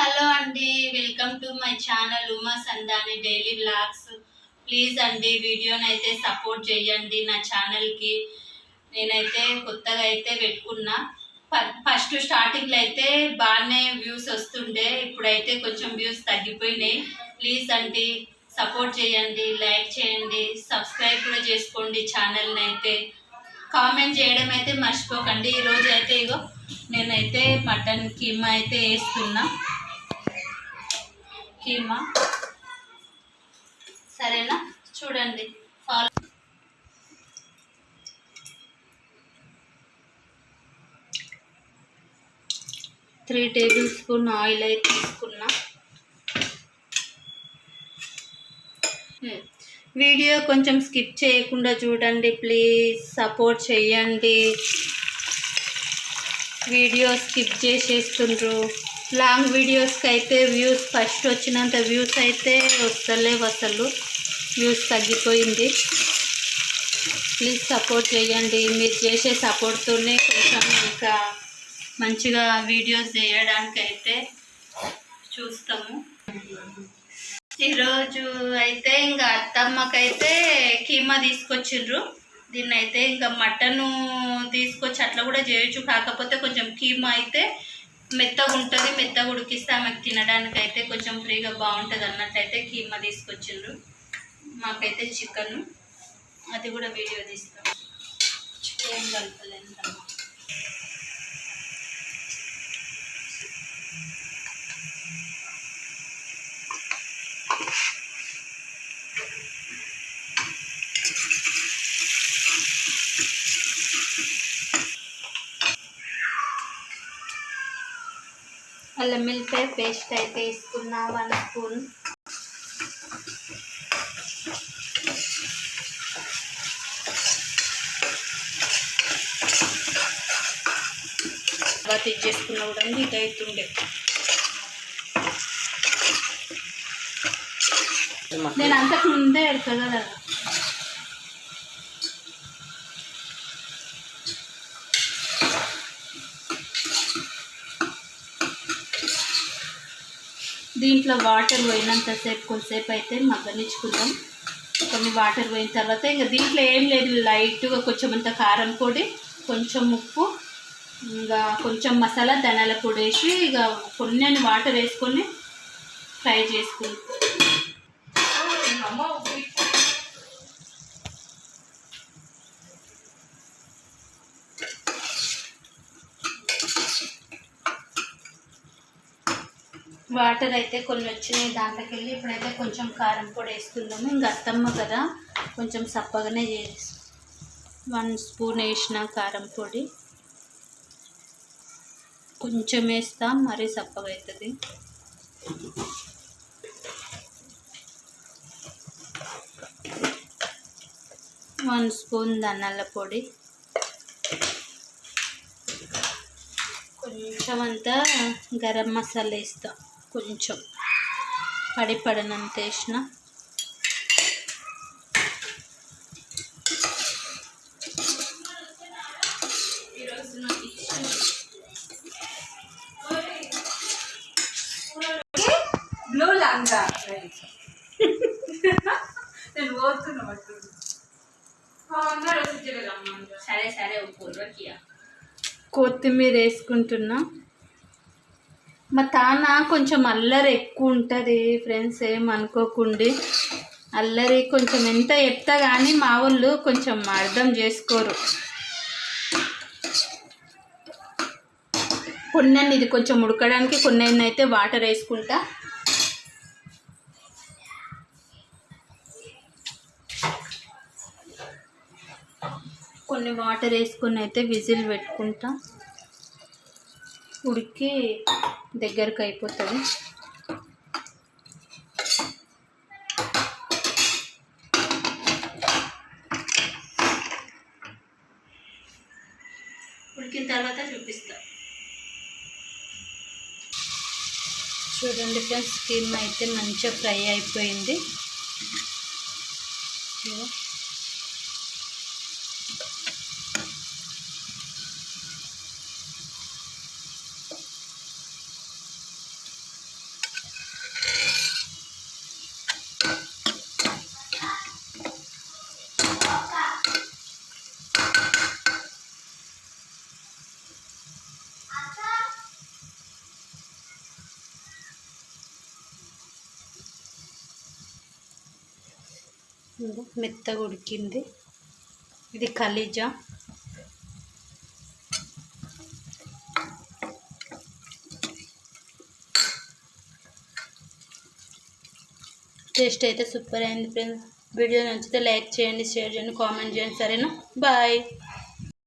Hello అండి welcome to my channel Uma Sandani daily blogs please అండి వీడియోని అయితే సపోర్ట్ చేయండి నా ఛానల్కి. నేనైతే కొత్తగా అయితే పెట్టుకున్నా. ఫస్ట్ స్టార్టింగ్లో అయితే బాగానే వ్యూస్ వస్తుండే ఇప్పుడైతే కొంచెం వ్యూస్ తగ్గిపోయినాయి. ప్లీజ్ అండి సపోర్ట్ చేయండి లైక్ చేయండి సబ్స్క్రైబ్ కూడా చేసుకోండి ఛానల్ని అయితే. కామెంట్ చేయడం అయితే మర్చిపోకండి. ఈరోజు అయితే ఇగో నేనైతే మటన్ కీమా అయితే వేస్తున్నా. కీమా. సరేనా? చూడండి. Follow three tablespoon oil అయితే తీసుకున్నా. వీడియో కొంచెం స్కిప్ చేయకుండా చూడండి ప్లీజ్. సపోర్ట్ చేయండి వీడియో స్కిప్ చేసేస్తుండ్రు. లాంగ్ వీడియోస్కి అయితే వ్యూస్ ఫస్ట్ వచ్చినంత వ్యూస్ అయితే వస్తలేవు అసలు. వ్యూస్ తగ్గిపోయింది. ప్లీజ్ సపోర్ట్ చేయండి. మీరు చేసే సపోర్ట్తోనే కొంచెం ఇంకా మంచిగా వీడియోస్ చేయడానికి అయితే చూస్తాము. ఈరోజు అయితే ఇంకా అత్తమ్మకైతే కీమా తీసుకొచ్చిండ్రు. దీన్ని అయితే ఇంకా మటను తీసుకొచ్చి అట్లా కూడా చేయొచ్చు. కాకపోతే కొంచెం కీమా అయితే మెత్తగా ఉంటుంది మెత్తగా ఉడికిస్తే ఆమెకు తినడానికి అయితే కొంచెం ఫ్రీగా బాగుంటుంది అన్నట్టయితే కీమా తీసుకొచ్చిండ్రు. మాకైతే చికెన్. అది కూడా వీడియో తీస్తాం. చికెన్ కలపలేదు అల్లం మిల్లిపాయ పేస్ట్ అయితే వేసుకున్నా వన్ స్పూన్. తర్వాత ఇచ్చేసుకున్నా కూడా ఇది అవుతుండే. నేను అంతకు ముందే ఎడతా కదా. దీంట్లో వాటర్ పోయినంతసేపు కొంతసేపు అయితే మగ్గనిచ్చుకుందాం. కొన్ని వాటర్ పోయిన తర్వాత ఇంకా దీంట్లో ఏం లేదు లైట్గా కొంచెం అంత కారం పొడి కొంచెం ఉప్పు ఇంకా కొంచెం మసాలా ధనాల పొడి వేసి ఇక కొన్ని వాటర్ వేసుకొని ఫ్రై చేసుకుంటాం వాటర్ అయితే కొన్ని వచ్చినాయి దాంట్లోకి వెళ్ళి ఇప్పుడైతే కొంచెం కారం పొడి వేస్తున్నాము. ఇంకా అత్తమ్మ కదా కొంచెం సప్పగానే చేసి వన్ స్పూన్ వేసిన కారం పొడి. కొంచెం వేస్తాం మరీ సప్పగా అవుతుంది వన్ స్పూన్ ధనాల పొడి. కొంచెం అంతా గరం మసాలా వేస్తాం. కొంచెం పడి పడనంత వేసిన. బ్లూ లాంగా. నేను పోతున్నా సరే సరే కొత్తిమీర వేసుకుంటున్నా. మా తాన కొంచెం అల్లరి ఎక్కువ ఉంటుంది ఫ్రెండ్స్ ఏమనుకోకుండి అల్లరి కొంచెం ఎంత చెప్తా కానీ మా వాళ్ళు కొంచెం అర్థం చేసుకోరు. కొన్ని ఇది కొంచెం ఉడకడానికి కొన్ని అయితే వాటర్ వేసుకుంటా. కొన్ని వాటర్ వేసుకొని అయితే విజిల్ పెట్టుకుంటా. ఉడికి దగ్గరకు అయిపోతుంది. ఉడికిన తర్వాత చూపిస్తా. చూడండి ఫ్రెండ్స్ స్కిన్ అయితే మంచిగా ఫ్రై అయిపోయింది. మెత్తగా ఉడికింది. ఇది కలీజా టేస్ట్ అయితే సూపర్ అయింది ఫ్రెండ్స్. వీడియో నచ్చితే లైక్ చేయండి షేర్ చేయండి కామెంట్ చేయండి సరేనా? బాయ్.